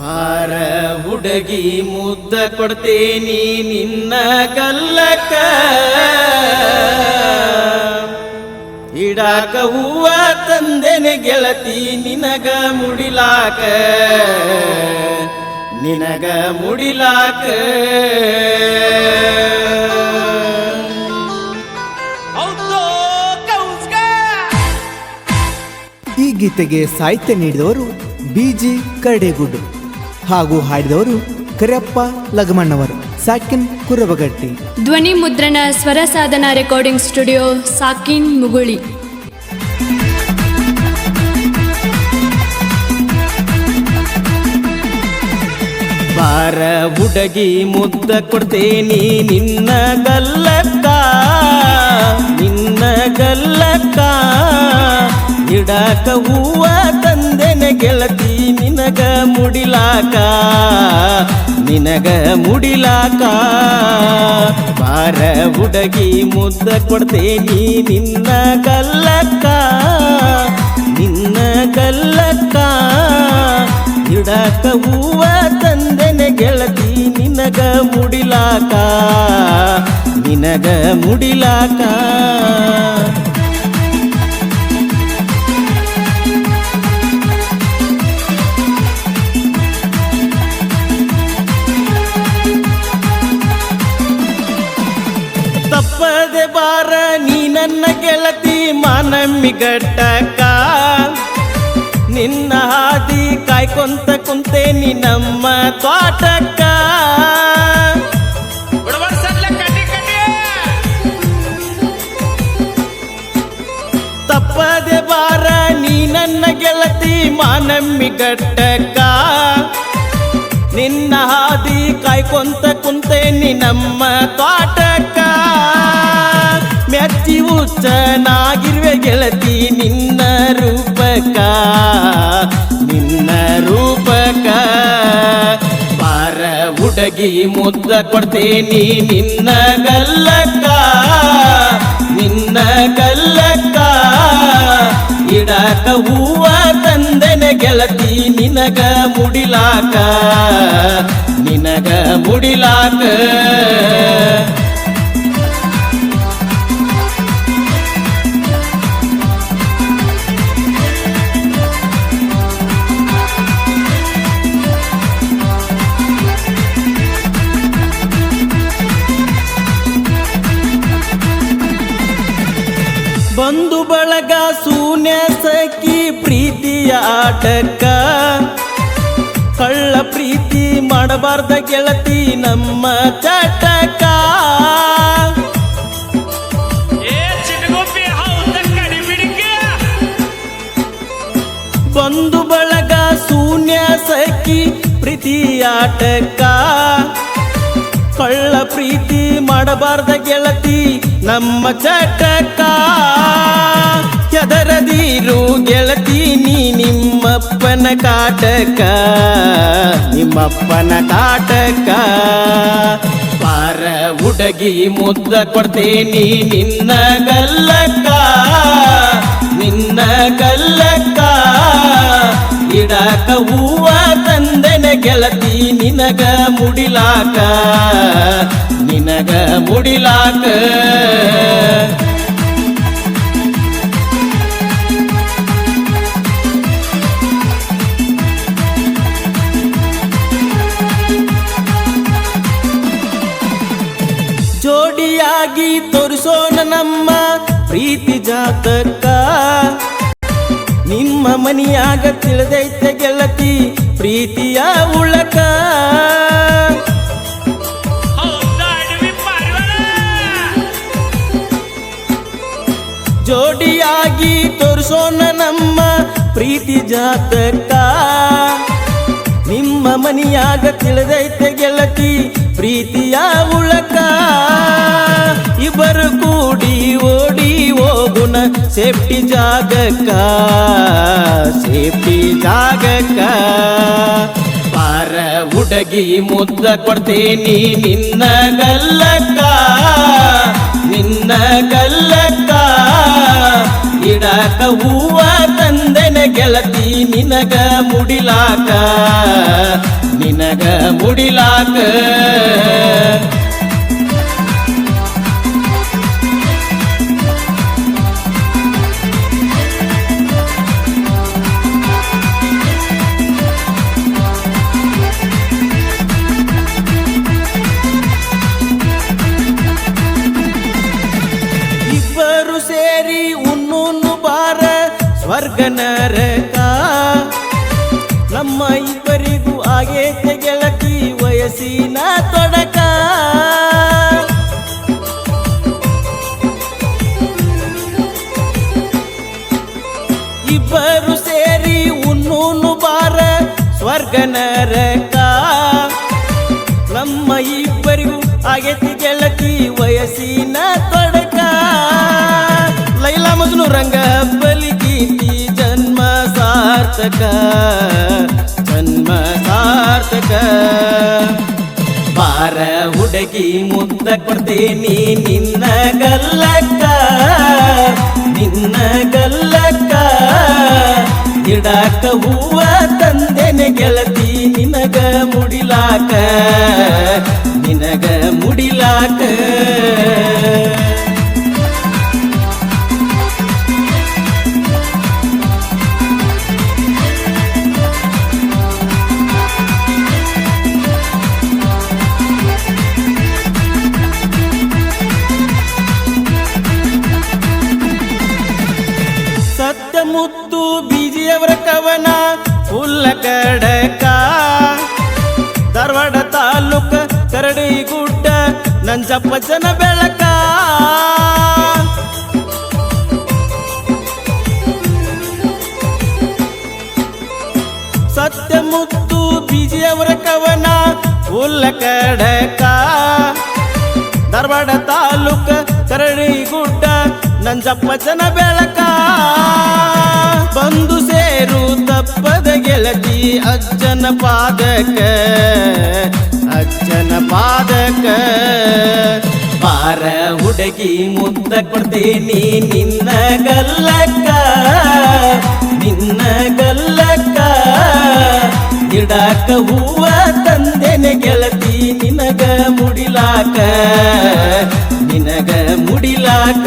ಬಾರ ಹುಡುಗಿ ಮುದ್ದ ಕೊಡ್ತೇನಿ ನಿನ್ನ ಗಲ್ಲಕ ಇಡಾಕ ಹೂವ ತಂದೆನೆ ಗೆಳತಿ ನಿನಗ ಮುಡಿಲಾಕ. ನಿನಗ ಮುಡಿಲಾಕ. ಈ ಗೀತೆಗೆ ಸಾಹಿತ್ಯ ನೀಡಿದವರು ಬಿಜಿ ಕರಡೇಗುಡ್ಡು ಹಾಗೂ ಹಾಡಿದವರು ಕರಿಯಪ್ಪ ಲಗಮಣ್ಣವರು ಸಾಕಿನ್ ಕುರಬಗಟ್ಟಿ. ಧ್ವನಿ ಮುದ್ರಣ ಸ್ವರ ಸಾಧನ ರೆಕಾರ್ಡಿಂಗ್ ಸ್ಟುಡಿಯೋ ಸಾಕಿನ್ ಮುಗುಳಿ. ಬಾರ ಹುಡುಗಿ ಮುದ್ದ ಕೊಡ್ತೇನಿ ನಿನ್ನ ಗಲ್ಲಕ್ಕ ನಿನ್ನ ಗಲ್ಲಕ್ಕ ಇಡಾಕ ಹೂವ ತಂದೆನೆ ಗೆಳತಿ ನಿನಗ ಮುಡಿಲಾಕ? ನಿನಗ ಮುಡಿಲಾಕ? ಬಾರ ಹುಡುಗಿ ಮುದ್ದ ಕೊಡ್ತೇನಿ ನಿನ್ನ ಕಲ್ಲಕ್ಕ. ನಿನ್ನ ಕಲ್ಲಕ್ಕ. ಇಡಕ ಹೂವ ತಂದೆನೆ ಗೆಳತಿ, ನಿನಗ ಮುಡಿಲಾಕ? ನಿನಗ ಮುಡಿಲಾಕ? ಮಾನಮ್ಮಿ ಗಟ್ಟಕ್ಕ ನಿನ್ನ ಹಾದಿ ಕಾಯ್ಕೊಂತ ಕುಂತೆ ನಿನ್ನಮ್ಮ ತೋಟಕ್ಕ ತಪ್ಪದೆ ಬಾರ ನೀ ನನ್ನ ಗೆಳತಿ ಮಾನಮ್ಮಿ ಗಟ್ಟಕ್ಕ ನಿನ್ನ ಹಾದಿ ಕಾಯ್ಕೊಂತ ಕುಂತೆ ನಿನ್ನಮ್ಮ ತೋಟಕ್ಕ ಮೆಚ್ಚಿ ಹುಚ್ಚನಾಗಿರುವೆ ಗೆಳತಿ, ನಿನ್ನ ರೂಪಕ ನಿನ್ನ ರೂಪಕ. ಬಾರ ಹುಡುಗಿ ಮುದ್ದ ಕೊಡ್ತೀನಿ ನಿನ್ನ ಗಲ್ಲಕ್ಕ ನಿನ್ನ ಗಲ್ಲಕ್ಕ. ಇಡಾಕ ಹೂವ ತಂದನೆ ಗೆಳತಿ, ನಿನಗ ಮುಡಿಲಾಕ ನಿನಗ ಮುಡಿಲಾಕ. ಬಂಧು ಬಳಗ ಶೂನ್ಯ ಸಖಿ ಪ್ರೀತಿಯ ಆಟಕ್ಕ ಕಳ್ಳ ಪ್ರೀತಿ ಮಾಡಬಾರ್ದ ಗೆಳತಿ ನಮ್ಮ ಚಟಕ. ಬಂಧು ಬಳಗ ಶೂನ್ಯ ಸಖಿ ಪ್ರೀತಿಯ ಆಟಕ್ಕ ಕಳ್ಳ ಪ್ರೀತಿ ಮಾಡಬಾರ್ದ ಗೆಳತಿ ನಮ್ಮ ಚಟಕ. ಎದರದಿರು ಗೆಳತೀನಿ ನಿಮ್ಮಪ್ಪನ ಕಾಟಕ. ನಿಮ್ಮಪ್ಪನ ಕಾಟಕ. ಪಾರ ಹುಡುಗಿ ಮುದ್ದ ಕೊಡ್ತೇನಿ ನಿನ್ನ ಗಲ್ಲಕ್ಕ. ನಿನ್ನ ಗಲ್ಲಕ್ಕ. ಇಡಾಕ ಹೂವ ತಂದೆನೆ ಗೆಳತಿ, ನಿನಗ ಮುಡಿಲಾಕ. ನಿನಗ ಮುಡಿಲಾಕ. ಜೋಡಿಯಾಗಿ ತೋರಿಸೋಣ ನಮ್ಮ ಪ್ರೀತಿ ಜಾತಕ. ನಿಮ್ಮ ಮನಿಯಾಗ ತಿಳಿದೈತೆ ಗೆಳತಿ, ಪ್ರೀತಿಯ ಉಳಕ. ಜೋಡಿಯಾಗಿ ತೋರಿಸೋಣ ನಮ್ಮ ಪ್ರೀತಿ ಜಾತಕ. ನಿಮ್ಮ ಮನಿಯಾಗ ತಿಳಿದೈತೆ ಗೆಳತಿ, ಪ್ರೀತಿಯ ಉಳಕ. ಸೇಫ್ಟಿ ಜಾಗಕ್ಕ ಸೇಫ್ಟಿ ಜಾಗಕ್ಕ. ಪಾರ ಹುಡುಗಿ ಮುದ್ದ ಕೊಡ್ತೇನಿ ನಿನ್ನ ಗಲ್ಲಕ್ಕ ನಿನ್ನ ಗಲ್ಲಕ್ಕ. ಇಡಾಕ ಹೂವ ತಂದೆನ ಗೆಳತಿ ನಿನಗ ಮುಡಿಲಾಕ ನಿನಗ ಮುಡಿಲಾಕ. ನರಕ ನಮ್ಮ ಇಬ್ಬರಿಗೂ ಆಗೇತೆ ಗೆಳತಿ ವಯಸ್ಸಿನ ತೊಡಕ. ಇಬ್ಬರು ಸೇರಿ ಉನ್ನೂನು ಬಾರ ಸ್ವರ್ಗ ನರಕ ನಮ್ಮ ಇಬ್ಬರಿಗೂ ಆಗೇತಿ ಗೆಳತಿ ವಯಸ್ಸಿನ ಸಾರ್ಥಕ ಜನ್ಮ ಸಾರ್ಥಕ. ಬಾರ ಹುಡುಗಿ ಮುದ್ದ ಕೊಡ್ತೀನಿ ನಿನ್ನ ಗಲ್ಲಕ್ಕ. ನಿನ್ನ ಗಲ್ಲಕ್ಕ. ಗಿಡಕ್ಕ ಹೂವ ತಂದೆನೆ ಗೆಳತಿ, ನಿನಗ ಮುಡಿಲಾಕ. ನಿನಗ ಮುಡಿಲಾಕ. ಕಡಕ. ಧಾರವಾಡ ತಾಲೂಕ ಕರಡಿ ಗುಡ್ಡ, ನಂಜಪ್ಪ ಜನ ಬೆಳಕ. ಸತ್ಯ ಮುತ್ತು ಬಿಜಿಯವರ ಕವನ ಹುಲ್ಲ ಕಡಕ. ಧಾರವಾಡ ತಾಲೂಕ ಕರಡಿಗುಡ್ಡ ನಂಜಪ್ಪ ಜನ ಬೆಳಕ. ಬಂದು ಸೇರು ತಪ್ಪದ ಗೆಳತಿ, ಅಜ್ಜನ ಪಾದಕ. ಅಜ್ಜನ ಪಾದಕ. ಪಾರ ಹುಡುಗಿ ಮುದ್ದ ಕೊಡ್ತೀನಿ ನಿನ್ನ ಗಲ್ಲಕ್ಕ. ನಿನ್ನ ಗಲ್ಲಕ್ಕ. ಗಿಡಕ್ಕ ಹೂವ ತಂದೆನೆ ಗೆಳತಿ, ನಿನಗ ಮುಡಿಲಾಕ. ನಿನಗ ಮುಡಿಲಾಕ